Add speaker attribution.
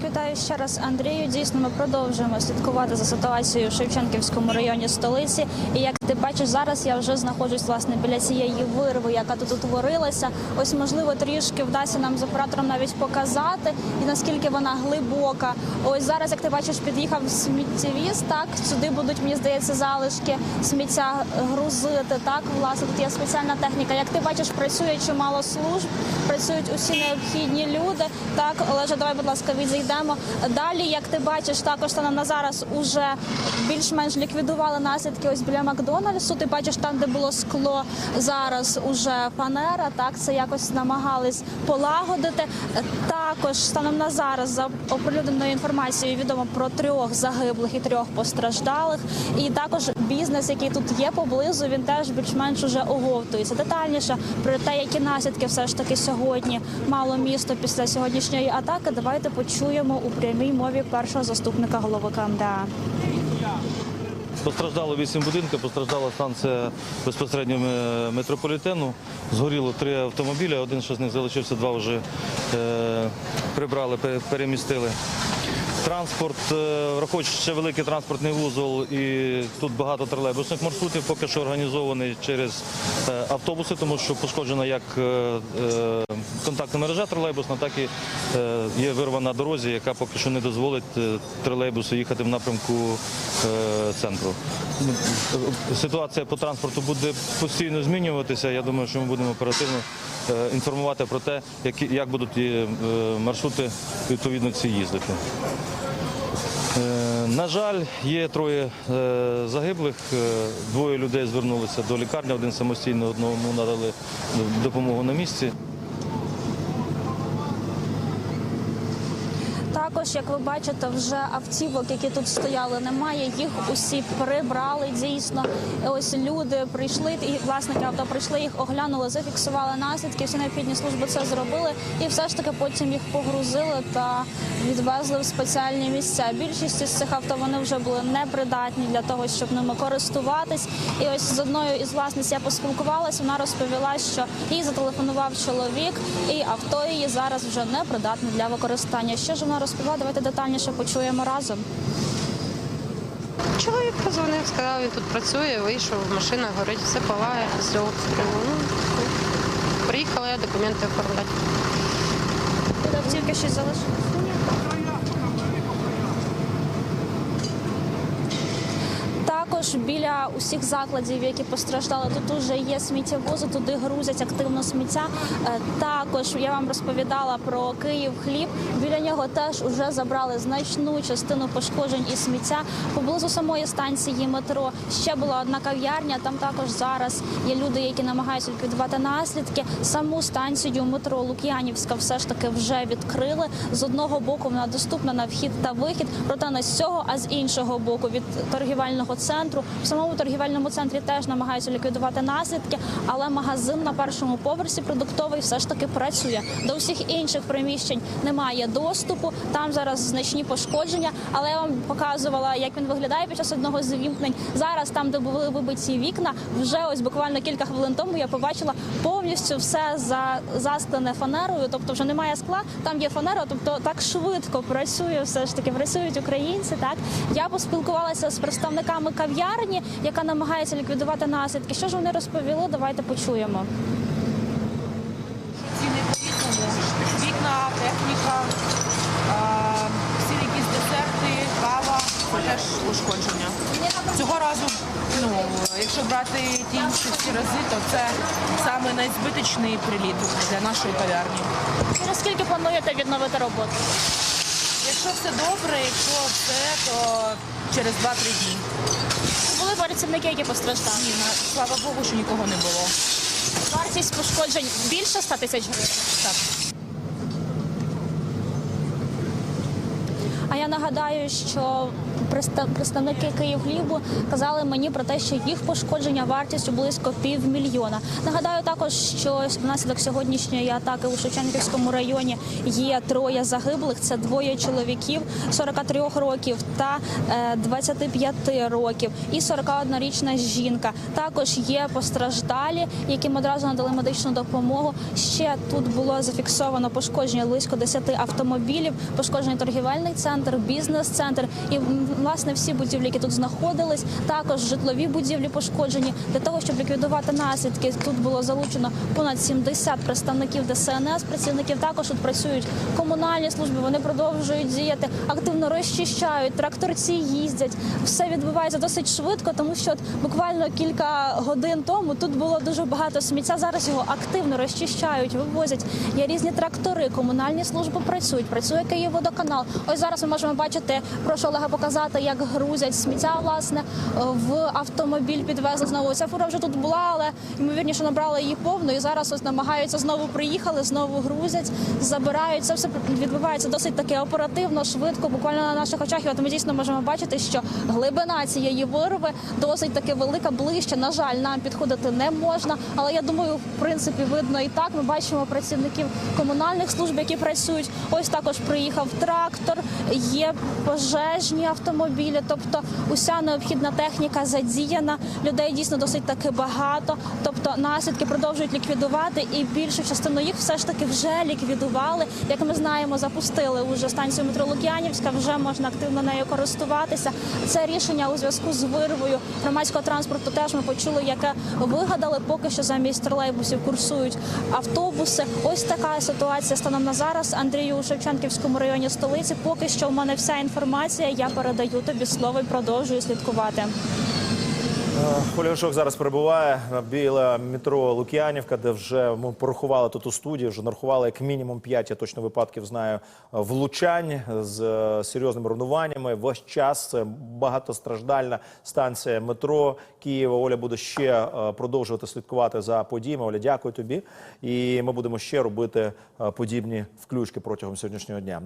Speaker 1: Так, вітаю ще раз Андрію. Дійсно, ми продовжуємо слідкувати за ситуацією в Шевченківському районі столиці. І як ти бачиш, зараз я вже знаходжусь власне біля цієї вирви, яка тут утворилася. Ось можливо трішки вдасться нам з оператором навіть показати, і наскільки вона глибока. Ось зараз, як ти бачиш, під'їхав сміттєвіз. Так сюди будуть, мені здається, залишки сміття грузити. Так, власне, тут є спеціальна техніка. Як ти бачиш, працює чимало служб, працюють усі необхідні люди. Так, Олеже, давай, будь ласка, відійдемо. Далі, як ти бачиш, також станом на зараз уже більш-менш ліквідували наслідки ось біля Макдональдсу. Ти бачиш, там, де було скло, зараз уже фанера. Так, це якось намагались полагодити. Також станом на зараз за оприлюдненою інформацією відомо про трьох загиблих і трьох постраждалих. І також бізнес, який тут є поблизу, він теж більш-менш уже оговтується детальніше про те, які наслідки все ж таки сьогодні мало місто після сьогоднішньої атаки. Давайте почуємо у прямій мові першого заступника голови КМДА.
Speaker 2: Постраждало вісім будинків, постраждала станція безпосередньо метрополітену. Згоріло три автомобілі, один що з них залишився, два вже е, прибрали, перемістили. Транспорт, е, враховуючи ще великий транспортний вузол і тут багато тролейбусних маршрутів, поки що організований через е, автобуси, тому що пошкоджена як е, контактна мережа тролейбусна, так і є вирва на дорозі, яка поки що не дозволить тролейбусу їхати в напрямку центру. Ситуація по транспорту буде постійно змінюватися. Я думаю, що ми будемо оперативно інформувати про те, як будуть е, маршрути відповідно ці їздити. Е, На жаль, є троє е, загиблих. Е, Двоє людей звернулися до лікарні, один самостійно, одному надали допомогу на місці.
Speaker 1: Також, як ви бачите, вже автівок, які тут стояли, немає. Їх усі прибрали дійсно. Ось люди прийшли, і власники авто прийшли, їх оглянули, зафіксували наслідки. Всі необхідні служби це зробили, і все ж таки потім їх погрузили та відвезли в спеціальні місця. Більшість із цих авто вони вже були непридатні для того, щоб ними користуватись. І ось з одною із власниць я поспілкувалася. Вона розповіла, що їй зателефонував чоловік, і авто її зараз вже не придатне для використання. Що ж вона розповіла? Давайте детальніше почуємо разом.
Speaker 3: Чоловік позвонив, сказав, він тут працює, вийшов, машина горить, все палає все обстрілу. Ну, приїхала я документи оформляти.
Speaker 1: Тільки щось залишилось? Також біля усіх закладів, які постраждали, тут уже є сміттєвози, туди грузять активно сміття. Е, Також я вам розповідала про Київ хліб. Біля нього теж уже забрали значну частину пошкоджень і сміття. Поблизу самої станції метро ще була одна кав'ярня. Там також зараз є люди, які намагаються ліквідувати наслідки. Саму станцію метро Лук'янівська все ж таки вже відкрили. З одного боку вона доступна на вхід та вихід, проте не з цього, а з іншого боку від торгівельного центру. В самому торгівельному центрі теж намагаються ліквідувати наслідки, але магазин на першому поверсі продуктовий все ж таки працює. До всіх інших приміщень немає доступу. Там зараз значні пошкодження. Але я вам показувала, як він виглядає під час одного з вімкнень. Зараз там, де були вибиті вікна, вже ось буквально кілька хвилин тому я побачила повністю все за засклене фанерою. Тобто вже немає скла. Там є фанера, тобто так швидко працює. Все ж таки працюють українці. Так я поспілкувалася з представниками кав'ярні, яка намагається ліквідувати наслідки. Що ж вони розповіли? Давайте почуємо.
Speaker 4: ціни по-різному. Вікна, техніка, всі якісь десерти, кава, теж ушкодження. Цього разу, ну, якщо брати ті інші всі рази, то це саме найзбиточний приліт для нашої кав'ярні.
Speaker 1: Через скільки плануєте відновити роботу?
Speaker 4: Якщо все добре, якщо все, то через 2-3 дні.
Speaker 1: Були працівники, які постраждали.
Speaker 4: Ні, на- слава Богу, що нікого не було.
Speaker 1: Вартість пошкоджень більше 100 тисяч гривень.
Speaker 4: Так.
Speaker 1: А я нагадаю, що представники Київхлібу казали мені про те, що їх пошкодження вартістю близько півмільйона. Нагадаю також, що внаслідок сьогоднішньої атаки у Шевченківському районі є троє загиблих. Це двоє чоловіків 43 років та е, 25 років, і 41-річна жінка. Також є постраждалі, яким одразу надали медичну допомогу. Ще тут було зафіксовано пошкодження близько 10 автомобілів, пошкоджений торгівельний центр, бізнес-центр і власне всі будівлі, які тут знаходились. Також житлові будівлі пошкоджені. Для того щоб ліквідувати наслідки, тут було залучено понад 70 представників ДСНС. Працівників також тут працюють комунальні служби. Вони продовжують діяти, активно розчищають, тракторці їздять. Все відбувається досить швидко, тому що от буквально кілька годин тому тут було дуже багато сміття. Зараз його активно розчищають, вивозять. Є різні трактори, комунальні служби працюють. Працює Київводоканал. Ось зараз ми можемо бачити. Прошу Олега показати, як грузять сміття власне в автомобіль. Підвезли знову. Ця фура вже тут була, але ймовірніше набрали її повну. І зараз ось намагаються знову приїхали, знову грузять, забирають. Це все відбувається досить таки оперативно, швидко, буквально на наших очах. І от ми дійсно можемо бачити, що глибина цієї вирви досить таки велика, ближче. На жаль, нам підходити не можна. Але я думаю, в принципі, видно і так. Ми бачимо працівників комунальних служб, які працюють. Ось також приїхав трактор, є пожежні автомобілі. Тобто, уся необхідна техніка задіяна. Людей дійсно досить таки багато. Тобто наслідки продовжують ліквідувати, і більшу частину їх все ж таки вже ліквідували. Як ми знаємо, запустили уже станцію метро Лук'янівська. Вже можна активно нею користуватися. Це рішення у зв'язку з вирвою громадського транспорту. Теж ми почули, яке вигадали. Поки що замість тролейбусів курсують автобуси. Ось така ситуація станом на зараз. Андрію у Шевченківському районі столиці. Поки що в мене вся інформація. Я передаю тобі слово і продовжую слідкувати.
Speaker 5: Оля зараз перебуває біля метро Лук'янівка, де вже ми порахували тут у студії, вже нарахували як мінімум 5, я точно випадків знаю, влучань з е, серйозними руйнуваннями. Весь час це багатостраждальна станція метро Києва. Оля буде ще е, продовжувати слідкувати за подіями. Оля, дякую тобі. І ми будемо ще робити е, подібні включки протягом сьогоднішнього дня.